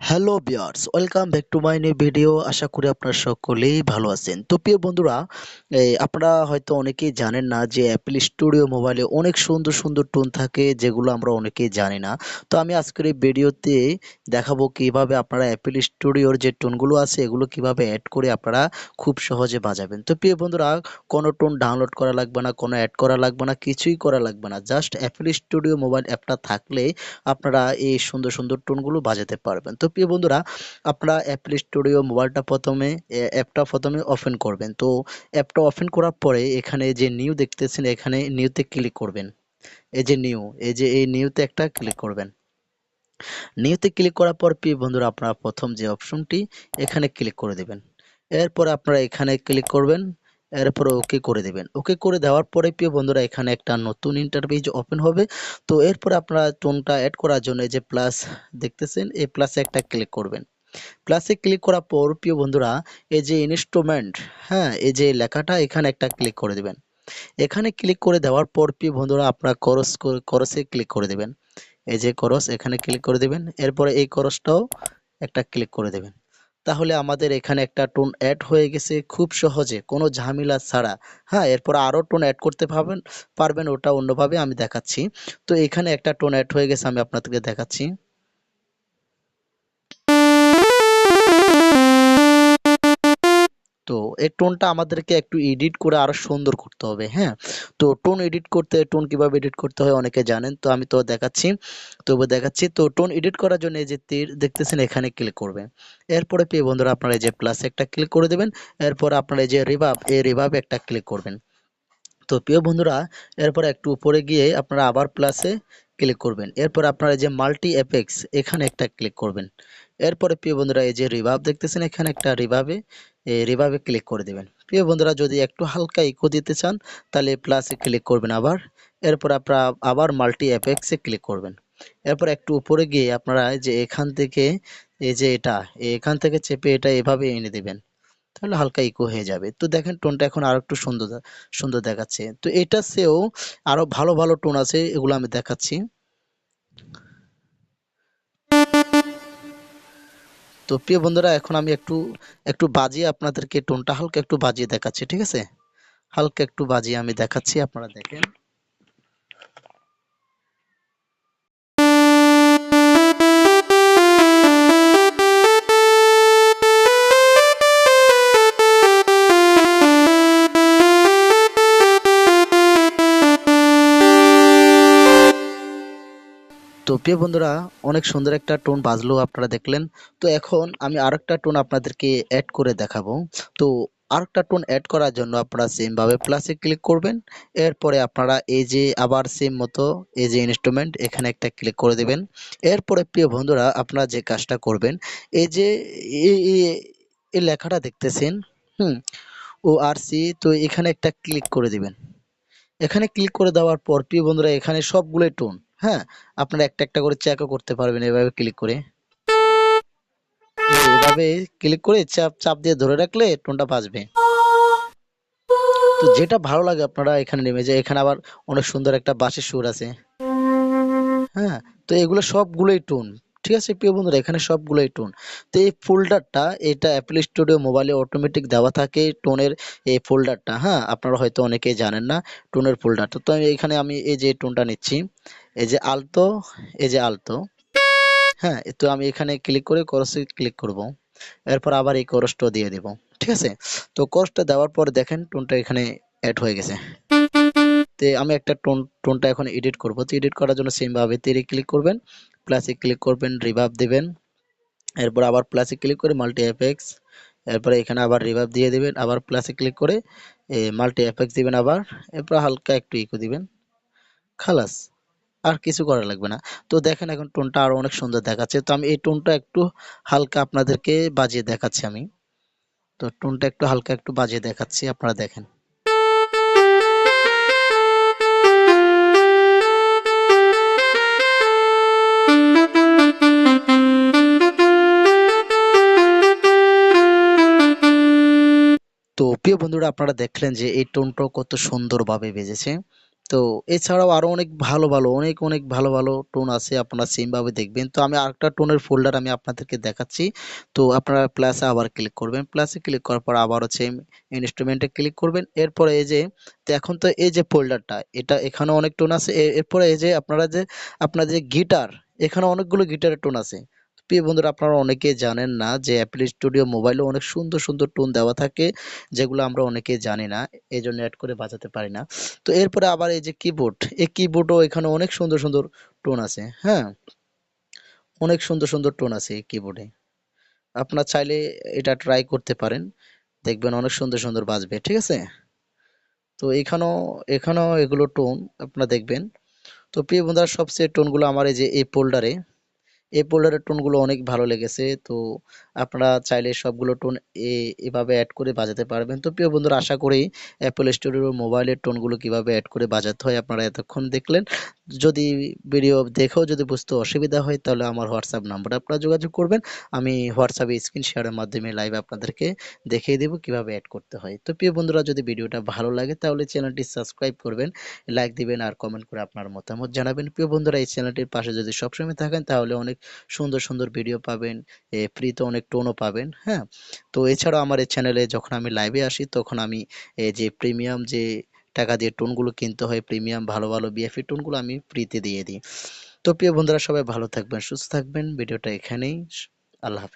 Hello bears welcome back to my new video আশা করি আপনারা সকলেই ভালো আছেন। তো প্রিয় বন্ধুরা আপনারা হয়তো অনেকেই জানেন না যে অ্যাপেল স্টুডিও মোবাইলে অনেক সুন্দর সুন্দর টোন থাকে যেগুলো আমরা অনেকেই জানি না। তো আমি আজকের এই ভিডিওতে দেখাবো কীভাবে আপনারা অ্যাপেল স্টুডিওর যে টোনগুলো আছে, এগুলো কীভাবে অ্যাড করে আপনারা খুব সহজে বাজাবেন। তো প্রিয় বন্ধুরা, কোনো টোন ডাউনলোড করা লাগবে না, কোনো অ্যাড করা লাগবে না, কিছুই করা লাগবে না। জাস্ট অ্যাপেল স্টুডিও মোবাইল অ্যাপটা থাকলে আপনারা এই সুন্দর সুন্দর টোনগুলো বাজাতে পারবেন। তো প্রিয় বন্ধুরা, আপনারা অ্যাপল স্টুডিও মোবাইলটা প্রথমে অ্যাপটা প্রথমে ওপেন করবেন। তো অ্যাপটা ওপেন করার পরে এখানে যে নিউ দেখতেছেন, এখানে নিউতে ক্লিক করবেন। এই যে নিউ এই যে এই নিউতে একটা ক্লিক করবেন। নিউতে ক্লিক করার পর প্রিয় বন্ধুরা, আপনারা প্রথম যে অপশনটি এখানে ক্লিক করে দেবেন। এরপর আপনারা এখানে ক্লিক করবেন। এরপর ওকে করে দেবেন। ওকে করে দেওয়ার পরে প্রিয় বন্ধুরা, এখানে একটা নতুন ইন্টারফেস ওপেন হবে। তো এরপর আপনারা টোনটা অ্যাড করার জন্য যে প্লাস দেখতেছেন, এই প্লাসে একটা ক্লিক করবেন। প্লাসে ক্লিক করার পর প্রিয় বন্ধুরা, এই যে ইনস্ট্রুমেন্ট হ্যাঁ এই যে লেখাটা, এখানে একটা ক্লিক করে দেবেন। এখানে ক্লিক করে দেওয়ার পর প্রিয় বন্ধুরা, আপনারা করস করসে ক্লিক করে দেবেন। এই যে করস এখানে ক্লিক করে দেবেন। এরপরে এই করসটাও একটা ক্লিক করে দেবেন। তাহলে আমাদের এখানে একটা টোন অ্যাড হয়ে গেছে খুব সহজে, কোনো ঝামেলা ছাড়া। হ্যাঁ এরপর আরও টোন অ্যাড করতে পারবেন পারবেন ওটা অন্যভাবে আমি দেখাচ্ছি। তো এখানে একটা টোন অ্যাড হয়ে গেছে, আমি আপনাদেরকে দেখাচ্ছি। তো এই টোনটা আমাদেরকে একটু এডিট করে আরও সুন্দর করতে হবে হ্যাঁ? তো টোন এডিট করতে, টোন কীভাবে এডিট করতে হয় অনেকে জানেন, তো আমি তো দেখাচ্ছি তবু দেখাচ্ছি, তো টোন এডিট করার জন্য এই যে তীর, দেখতেছেন এখানে ক্লিক করবেন। এরপরে প্রিয় বন্ধুরা, আপনারা এই যে প্লাস একটা ক্লিক করে দেবেন, এরপর আপনারা এই যে রিভাব এই রিভাব একটা ক্লিক করবেন। তো প্রিয় বন্ধুরা, এরপর একটু উপরে গিয়ে আপনারা আবার প্লাসে ক্লিক করবেন। এরপর আপনারা যে মাল্টি এপেক্স এখানে একটা ক্লিক করবেন। এরপরে প্রিয় বন্ধুরা, এই যে রিভাব দেখতেছেন এখানে একটা রিভাবে রিভাবে ক্লিক করে দেবেন। প্রিয় বন্ধুরা, যদি একটু হালকা ইকো দিতে চান, তাহলে প্লাসে ক্লিক করবেন আবার। এরপর আপনারা আবার মাল্টি এপেক্সে ক্লিক করবেন। এরপর একটু উপরে গিয়ে আপনারা যে এখান থেকে, এই যে এটা, এখান থেকে চেপে এটা এভাবে এনে দেবেন। তাহলে হালকা ইকো হয়ে যাবে। তো দেখেন টোনটা এখন আরও একটু সুন্দর সুন্দর দেখাচ্ছে। তো এটা সেও আরও ভালো ভালো টোন আছে, এগুলো আমি দেখাচ্ছি। তো প্রিয় বন্ধুরা, এখন আমি একটু একটু বাজিয়ে আপনাদেরকে টোনটা হালকা একটু বাজিয়ে দেখাচ্ছি, ঠিক আছে? হালকা একটু বাজিয়ে আমি দেখাচ্ছি, আপনারা দেখেন। তো প্রিয় বন্ধুরা, অনেক সুন্দর একটা টোন বাজলো আপনারা দেখলেন। তো এখন আমি আরেকটা টোন আপনাদেরকে অ্যাড করে দেখাবো। তো আরেকটা টোন অ্যাড করার জন্য আপনারা সেম ভাবে প্লাসে ক্লিক করবেন। এরপরে আপনারা এই যে আবার সেম মতো এই যে ইনস্ট্রুমেন্ট এখানে একটা ক্লিক করে দেবেন। এরপরে প্রিয় বন্ধুরা, আপনারা যে কাজটা করবেন, এই যে এই লেখাটা দেখতেছেন, হুম, ও আর সি, তো এখানে একটা ক্লিক করে দিবেন। এখানে ক্লিক করে দেওয়ার পর প্রিয় বন্ধুরা, এখানে সবগুলোই টোন হ্যাঁ আপনারা একটা একটা করে চেকও করতে পারবেন এভাবে ক্লিক করে। এভাবে ক্লিক করে চাপ চাপ দিয়ে ধরে রাখলে টোনটা বাজবে। তো যেটা ভালো লাগে আপনারা এখানে নেমে যে এখানে আবার অনেক সুন্দর একটা বাঁশের সুর আছে। হ্যাঁ তো এগুলো সবগুলোই টোন। ঠিক আছে, প্রিয় বন্ধুরা, এখানে সবগুলোই টোন তো এই ফোল্ডারটা এটা অ্যাপল স্টুডিও মোবাইলে অটোমেটিক দেওয়া থাকে টোনের এই ফোল্ডারটা হ্যাঁ? আপনারা হয়তো অনেকেই জানেন না টোনের ফোল্ডারটা তো আমি এখানে আমি এই যে টোনটা নিচ্ছি, এই যে আলতো, এই যে আলতো হ্যাঁ? তো আমি এখানে ক্লিক করে করসে ক্লিক করব। এরপর আবার এই করসটা দিয়ে দেব, ঠিক আছে? তো করসটা দেওয়ার পর দেখেন টোনটা এখানে অ্যাড হয়ে গেছে। তো আমি একটা টোন, টোনটা এখন এডিট করব। তো এডিট করার জন্য সেম ভাবে তেরে ক্লিক করবেন প্লাসে ক্লিক করবেন রিভাব দেবেন। এরপর আবার প্লাসে ক্লিক করে মাল্টি এফেক্স এরপরে এখানে আবার রিভাব দিয়ে দিবেন, আবার প্লাসে ক্লিক করে মাল্টি এফেক্স দিবেন আবার, এরপর হালকা একটু ইকো দিবেন। খালাস, আর কিছু করা লাগবে না। তো দেখেন এখন টোনটা আরও অনেক সুন্দর দেখাচ্ছে। তো আমি এই টোনটা একটু হালকা আপনাদেরকে বাজিয়ে দেখাচ্ছি আমি। তো টোনটা একটু হালকা একটু বাজিয়ে দেখাচ্ছি, আপনারা দেখেন। প্রিয় বন্ধুরা, আপনারা দেখলেন যে এই টোনটাও কত সুন্দরভাবে বেজেছে। তো এছাড়াও আরও অনেক ভালো ভালো, অনেক অনেক ভালো ভালো টোন আছে, আপনারা সেমভাবে দেখবেন। তো আমি আরেকটা টোনের ফোল্ডার আমি আপনাদেরকে দেখাচ্ছি। তো আপনারা প্লাসে আবার ক্লিক করবেন। প্লাসে ক্লিক করার পর আবার হচ্ছে ইনস্ট্রুমেন্টে ক্লিক করবেন। এরপরে এই যে, তো এখন তো এই যে ফোল্ডারটা, এটা এখানে অনেক টোন আছে। এরপরে এই যে আপনারা যে, আপনাদের যে গিটার এখানে অনেকগুলো গিটারের টোন আছে। প্রিয় বন্ধুরা, আপনারা অনেকেই জানেন না যে অ্যাপেল স্টুডিও মোবাইলে অনেক সুন্দর সুন্দর টোন দেওয়া থাকে, যেগুলো আমরা অনেকেই জানি না এই জন্য অ্যাড করে বাজাতে পারি না। তো এরপরে আবার এই যে কিবোর্ড এই কিবোর্ডও এখানে অনেক সুন্দর সুন্দর টোন আছে হ্যাঁ? অনেক সুন্দর সুন্দর টোন আছে এই কিবোর্ডে আপনার চাইলে এটা ট্রাই করতে পারেন, দেখবেন অনেক সুন্দর সুন্দর বাজবে, ঠিক আছে? তো এখানেও এখানেও এগুলো টোন আপনারা দেখবেন। তো প্রিয় বন্ধুরা, সবচেয়ে টোনগুলো আমার এই যে এই ফোল্ডারে এই ফোল্ডারের টোনগুলো অনেক ভালো লেগেছে। তো আপনারা চাইলে সবগুলো টোন এভাবে অ্যাড করে বাজাতে পারবেন। তো প্রিয় বন্ধুরা, আশা করি অ্যাপল স্টোরের মোবাইলের টোনগুলো কীভাবে অ্যাড করে বাজাতে হয় আপনারা এতক্ষণ দেখলেন। যদি ভিডিও দেখেও যদি বুঝতে অসুবিধা হয়, তাহলে আমার হোয়াটসঅ্যাপ নাম্বারে আপনারা যোগাযোগ করবেন। আমি হোয়াটসঅ্যাপে স্ক্রিন শেয়ারের মাধ্যমে লাইভ আপনাদেরকে দেখিয়ে দেবো কীভাবে অ্যাড করতে হয়। তো প্রিয় বন্ধুরা, যদি ভিডিওটা ভালো লাগে, তাহলে চ্যানেলটি সাবস্ক্রাইব করবেন লাইক দিবেন আর কমেন্ট করে আপনার মতামত জানাবেন। প্রিয় বন্ধুরা, এই চ্যানেলটির পাশে যদি সবসময় থাকেন, তাহলে অনেক সুন্দর সুন্দর ভিডিও পাবেন ফ্রিতে অনেক টোনও পাবেন হ্যাঁ? তো এছাড়াও আমার এই চ্যানেলে যখন আমি লাইভে আসি, তখন আমি যে প্রিমিয়াম যে টাকা দিয়ে টোনগুলো কিনতে হয় প্রিমিয়াম, ভালো ভালো বিএফি টোনগুলো আমি ফ্রিতে দিয়ে দিই। তো প্রিয় বন্ধুরা, সবাই ভালো থাকবেন, সুস্থ থাকবেন। ভিডিওটা এখানেই। আল্লাহ হাফেজ।